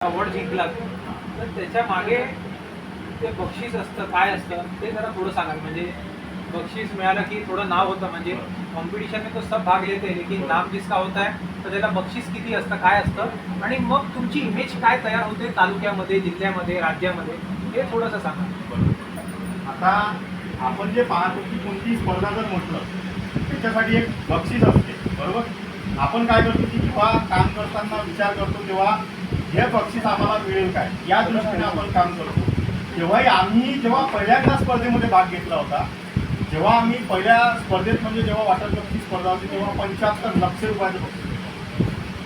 Award जिंकला तर त्याच्यामागे ते बक्षीस असतं काय असतं ते जरा थोडं सांगाल म्हणजे बक्षीस मिळालं की थोडं नाव होतं. म्हणजे कॉम्पिटिशन में तो सब भाग लेते लेकिन नाम जिसका होता है तर त्याला बक्षीस किती असतं काय असतं? आणि मग तुमची इमेज काय तयार होते तालुक्यामध्ये जिल्ह्यामध्ये राज्यामध्ये? हे थोडंसं सांगा. आता आपण जे पाहतो की कोणती स्पर्धा जर म्हटलं त्याच्यासाठी एक बक्षीस असते. बरोबर? आपण काय करतो की जेव्हा काम करताना विचार करतो तेव्हा हे बक्षीस आम्हाला मिळेल काय? या दृष्टीने आपण काम करतो. तेव्हाही आम्ही जेव्हा पहिल्यांदा स्पर्धेमध्ये भाग घेतला होता जेव्हा आम्ही पहिल्या स्पर्धेत म्हणजे जेव्हा वाटर कपची स्पर्धा होती तेव्हा पंच्याहत्तर लक्ष रुपयाचं बक्षीस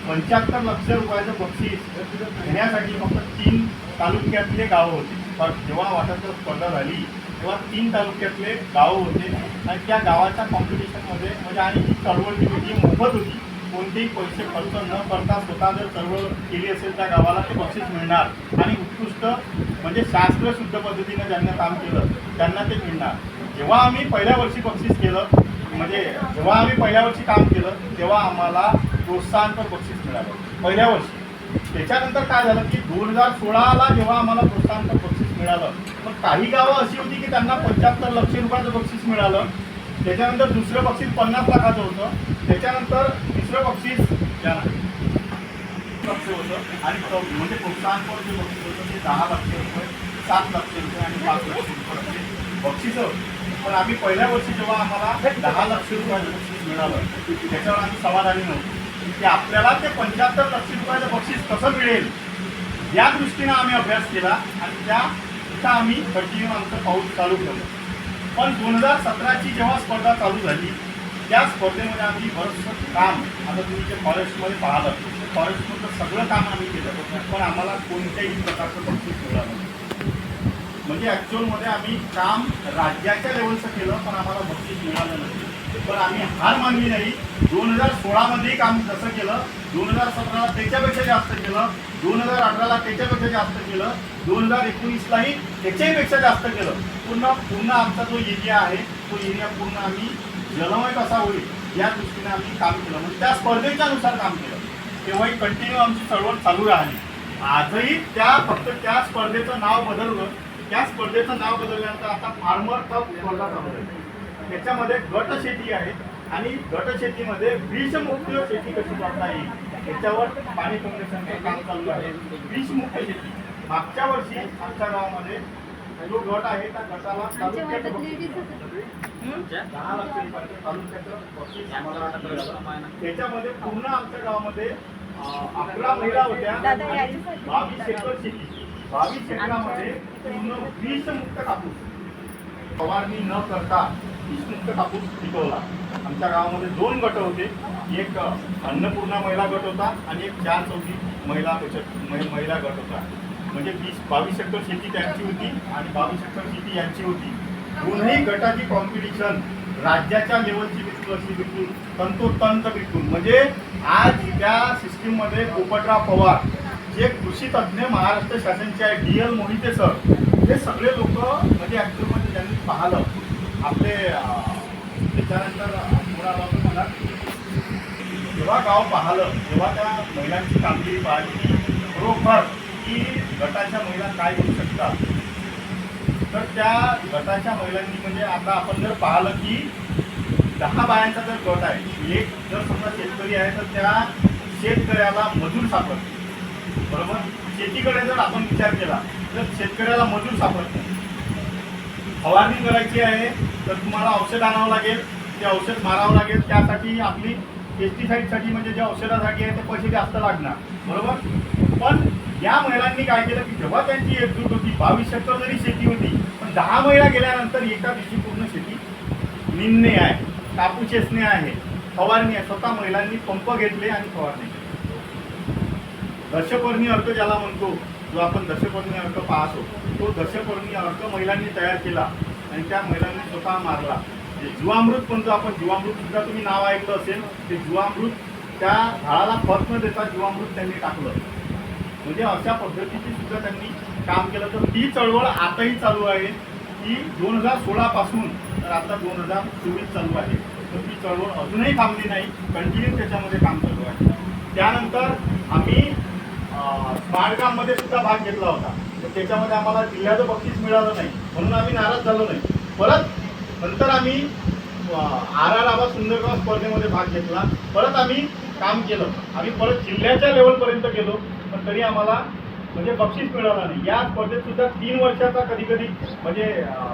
पंच्याहत्तर लक्ष रुपयाचं बक्षीस घेण्यासाठी फक्त तीन तालुक्यातले गावं होते. पण जेव्हा वाटप स्पर्धा झाली तेव्हा तीन तालुक्यातले गावं होते. आणि त्या गावाच्या कॉम्पिटिशनमध्ये म्हणजे आणि ही चळवळ जी होती मोफत होती कोणतेही पैसे खर्च न करता स्वतः जर चळवळ केली असेल त्या गावाला ते बक्षीस मिळणार. आणि उत्कृष्ट म्हणजे शास्त्रशुद्ध पद्धतीनं ज्यांना काम केलं त्यांना ते मिळणार. जेव्हा आम्ही पहिल्या वर्षी बक्षीस केलं म्हणजे जेव्हा आम्ही पहिल्या वर्षी काम केलं तेव्हा आम्हाला प्रोत्साहनपर बक्षीस मिळालं. पहिल्या वर्षी. त्याच्यानंतर काय झालं की दोन हजार सोळाला जेव्हा आम्हाला प्रोत्साहनपर बक्षीस मिळालं. मग काही गावं अशी होती की त्यांना पंच्याहत्तर लक्ष रुपयाचं बक्षीस मिळालं. त्याच्यानंतर दुसरं बक्षीस पन्नास लाखाचं होतं. त्याच्यानंतर दुसरं बक्षीस त्या लक्ष होतं आणि म्हणजे प्रोत्साहनपर जे बक्षीस होतं. ते दहा लक्ष रुपये सात लक्ष रुपये आणि पाच लक्ष रुपये बक्षीस म्हणजे पण आम्ही पहिल्या वर्षी जेव्हा आम्हाला दहा लक्ष रुपयाचं बक्षीस मिळालं त्याच्यावर आम्ही समाधानी नव्हतो. की आपल्याला ते पंच्याहत्तर लक्ष रुपयाचं बक्षीस कसं मिळेल या दृष्टीनं आम्ही अभ्यास केला आणि त्या आम्ही कंटिन्यू आमचं पाऊस चालू ठेवलं. पण दोन हजार सतराची जेव्हा स्पर्धा चालू झाली त्या स्पर्धेमध्ये आम्ही बरंचसं काम आता तुम्ही जे फॉरेस्टमध्ये पाहिलं ते फॉरेस्टमधलं सगळं काम आम्ही केलं. पण आम्हाला कोणत्याही प्रकारचं बक्षीस मिळालं नाही. म्हणजे ॲक्च्युअलमध्ये आम्ही काम राज्याच्या लेवलचं केलं पण आम्हाला बक्षीस मिळालं नाही. पण आम्ही हार मानली नाही. दोन हजार सोळामध्येही काम जसं केलं. दोन हजार सतराला त्याच्यापेक्षा जास्त केलं. दोन हजार अठराला त्याच्यापेक्षा जास्त केलं. दोन हजार एकोणीसलाही त्याच्याही पेक्षा जास्त केलं. पूर्ण पूर्ण आमचा जो एरिया आहे तो एरिया पूर्ण आम्ही जलमय कसा होईल या दृष्टीने आम्ही काम केलं. म्हणजे त्या स्पर्धेच्या नुसार काम केलं. तेव्हाही कंटिन्यू आमची चळवळ चालू राहिली. आजही त्या फक्त त्या स्पर्धेचं नाव बदललं. त्या स्पर्धेचं नाव बदलल्यानंतर आता फार्मर कप स्पर्धा चालू आहे. त्याच्यामध्ये गट शेती आहे आणि गट शेतीमध्ये विषमुक्त शेती कशी करता येईल याच्यावर पाणी फाउंडेशनचं काम चालू आहे. विषमुक्त शेती. मागच्या वर्षी आमच्या गावामध्ये जो गट आहे त्या गटाला दहा लाख तालुक्याचं आम्हाला मिळालं. त्याच्यामध्ये पूर्ण आमच्या गावामध्ये अकरा महिला होत्या. बावीस एकर शेती. बावीस एकरामध्ये पूर्ण विषमुक्त कापूस. फवारणी न करता विषमुक्त कापूस पिकवला. आमच्या गावामध्ये दोन गट होते. एक अन्नपूर्णा महिला गट होता आणि एक चार चौथी महिला बचत महि- महिला गट होता. म्हणजे वीस बावीस एकर शेती त्यांची होती आणि बावीस एकर शेती यांची होती. दोन्ही गटाची कॉम्पिटिशन राज्याच्या लेवलची बिलकुल अशी बिलकुल तंतोतंत बिलकुल. म्हणजे आज त्या सिस्टीममध्ये पोपटराव पवार जे कृषी तज्ज्ञ महाराष्ट्र शासनचे आहे डी एल मोहिते सर हे सगळे लोक म्हणजे ॲक्च्युअलमध्ये त्यांनी पाहिलं. आपले त्याच्यानंतर कोणाला मला जेव्हा गाव पाहिलं तेव्हा त्या महिलांची कामगिरी पाहिली. खरोखर की गटाच्या महिला काय करू शकतात? तर त्या गटाच्या महिलांनी म्हणजे आता आपण जर पाहिलं की दहा बायांचा जर गट आहे एक जर समजा शेतकरी आहे तर त्या शेतकऱ्याला मजूर सापडते बरोबर? शेतीकडे जर आपण विचार केला तर शेतकऱ्याला मजूर सापडत नाही. फवारणी करायची आहे तर तुम्हाला औषध आणावं लागेल ते औषध मारावं लागेल त्यासाठी आपली पेस्टिसाईडसाठी म्हणजे जे औषधासाठी आहे ते पैसे जास्त लागणार. बरोबर? पण या महिलांनी काय केलं की जेव्हा त्यांची एकजूट होती बावीस एकर जरी शेती होती पण दहा महिला गेल्यानंतर एका दिवशी पूर्ण शेती निन्ने आहे. कापूस वेचणे आहे फवारणी आहे. स्वतः महिलांनी पंप घेतले आणि फवारणी केली. दशपर्णी अर्थ ज्याला म्हणतो जो आपण दशपर्णी अर्थ पाहतो तो दशपर्णी अर्थ महिलांनी तयार केला आणि त्या महिलांनी स्वतः मारला. जे जीवामृत म्हणतो आपण जीवामृत सुद्धा तुम्ही नाव ऐकलं असेल ते जीवामृत त्या झाडाला फरक न देता जीवामृत त्यांनी टाकलं. म्हणजे अशा पद्धतीची सुद्धा त्यांनी काम केलं. तर ती चळवळ आताही चालू आहे. ती दोन हजार सोळापासून तर आता दोन हजार चोवीस चालू आहे. तर ती चळवळ अजूनही थांबली नाही. कंटिन्यू त्याच्यामध्ये काम चालू आहे. त्यानंतर आम्ही अं, सुद्धा भाग घेतला होता. तर त्याच्यामध्ये आम्हाला जिल्ह्याचं बक्षीस मिळालं नाही. म्हणून आम्ही नाराज झालो नाही. परत नंतर आम्ही आर आर आबा सुंदरगाव स्पर्धेमध्ये भाग घेतला. परत आम्ही काम केलं. आम्ही परत जिल्ह्याच्या लेवलपर्यंत गेलो. पण तरी आम्हाला म्हणजे बक्षीस मिळालं नाही. या स्पर्धेत सुद्धा तीन वर्षाचा कधी कधी म्हणजे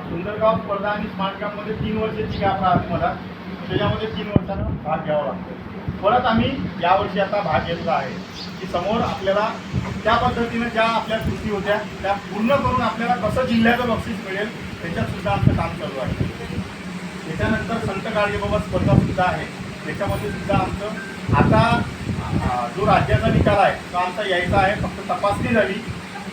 सुंदरगाव स्पर्धा आणि स्मार्टमध्ये तीन वर्षाची गॅप राहते मला. त्याच्यामध्ये तीन वर्षाचा भाग घ्यावा लागतो. परत आम्ही यावर्षी आता भाग घेतला आहे. की समोर आपल्याला त्या पद्धतीनं ज्या आपल्या कृती होत्या त्या पूर्ण करून आपल्याला कसं जिल्ह्याचं बक्षीस मिळेल त्याच्यात सुद्धा आमचं काम चालू आहे. त्याच्यानंतर संत गाडगेबाबा स्पर्धा सुद्धा आहे. त्याच्यामध्ये सुद्धा आमचं आता जो राज्याचा निकाल आहे तो आमचा यायचा आहे फक्त तपासणी झाली.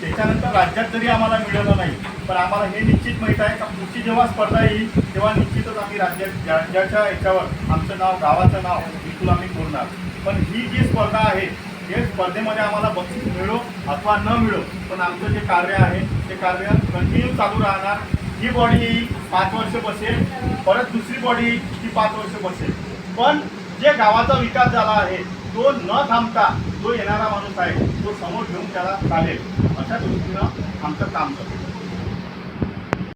त्याच्यानंतर राज्यात जरी आम्हाला मिळालं नाही पण आम्हाला हे निश्चित माहीत आहे का पुढची जेव्हा स्पर्धा येईल तेव्हा निश्चितच आम्ही राज्यात राज्याच्या याच्यावर आमचं नाव गावाचं नाव बिलकुल आम्ही बोलणार. पण ही जी स्पर्धा आहे हे स्पर्धेमध्ये आम्हाला बक्षीस मिळो अथवा न मिळो पण आमचं जे कार्य आहे ते कार्य कंटिन्यू चालू राहणार. ही बॉडी येईल पाच वर्ष बसेल परत दुसरी बॉडी येईल ती पाच वर्ष बसेल. पण जे गावाचा विकास झाला आहे तो न थांबता जो येणारा माणूस आहे तो समोर घेऊन त्याला चालेल. अशा दृष्टीनं आमचं काम करतो.